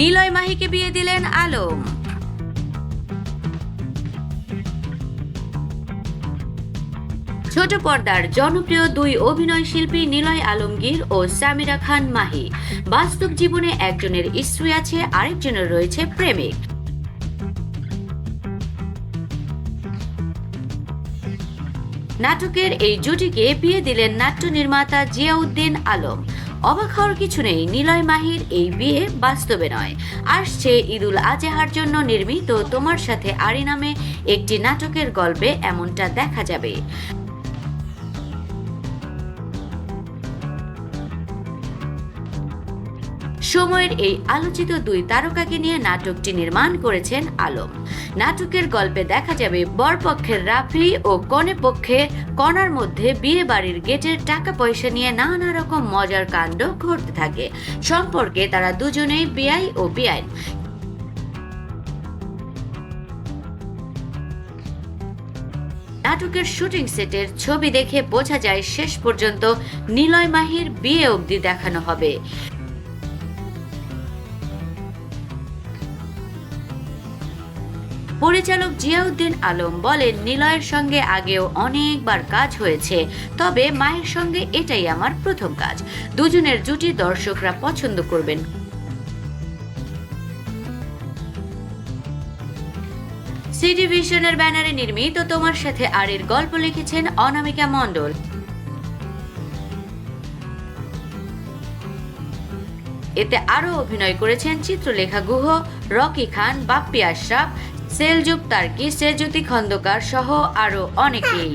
নিলয় মাহিকে বিয়ে দিলেন আলম ছোট পর্দার জনপ্রিয় দুই অভিনয় শিল্পী নিলয় আলমগীর ও সামিরা খান মাহি। বাস্তব জীবনে একজনের স্ত্রী আছে, আরেকজনের রয়েছে প্রেমিক। নাটকের এই জুটিকে বিয়ে দিলেন নাট্য নির্মাতা জিয়াউদ্দিন আলম। অবাক হওয়ার কিছু নেই। নিলয় মাহির এই বিয়ে বাস্তবে নয়। আসছে ঈদুল আজহার জন্য নির্মিত তোমার সাথে আরি নামে একটি নাটকের গল্পে এমনটা দেখা যাবে। সময়ের এই আলোচিত দুই তারকাকে নিয়ে নাটকটি নির্মাণ করেছেন আলম। নাটকের গল্পে দেখা যাবে বরপক্ষের রাফি ও কনে পক্ষের কণার মধ্যে বিয়ে বাড়ির গেটের টাকা পয়সা নিয়ে নানা রকম মজার কাণ্ড ঘটতে থাকে। সম্পর্কে তারা দুজনেই বিআই ও বিআইন। নাটকের শুটিং সেটের ছবি দেখে বোঝা যায় শেষ পর্যন্ত নিলয় মাহির বিয়ে অবধি দেখানো হবে। পরিচালক জিয়াউদ্দিন আলম বলেন, নিলয়ের সঙ্গে আগেও অনেকবার কাজ হয়েছে, তবে মায়ের সঙ্গে এটাই আমার প্রথম কাজ। দুজনের জুটি দর্শকরা পছন্দ করবেন। সিটি ভিশনের ব্যানারে নির্মিত তোমার সাথে আরের গল্প লিখেছেন অনামিকা মণ্ডল। এতে আরও অভিনয় করেছেন চিত্রলেখা গুহ, রকি খান, বাপ্পি আশরাফ সেলজুক তার্কি সেজুতি খন্দকার সহ আরও অনেকেই।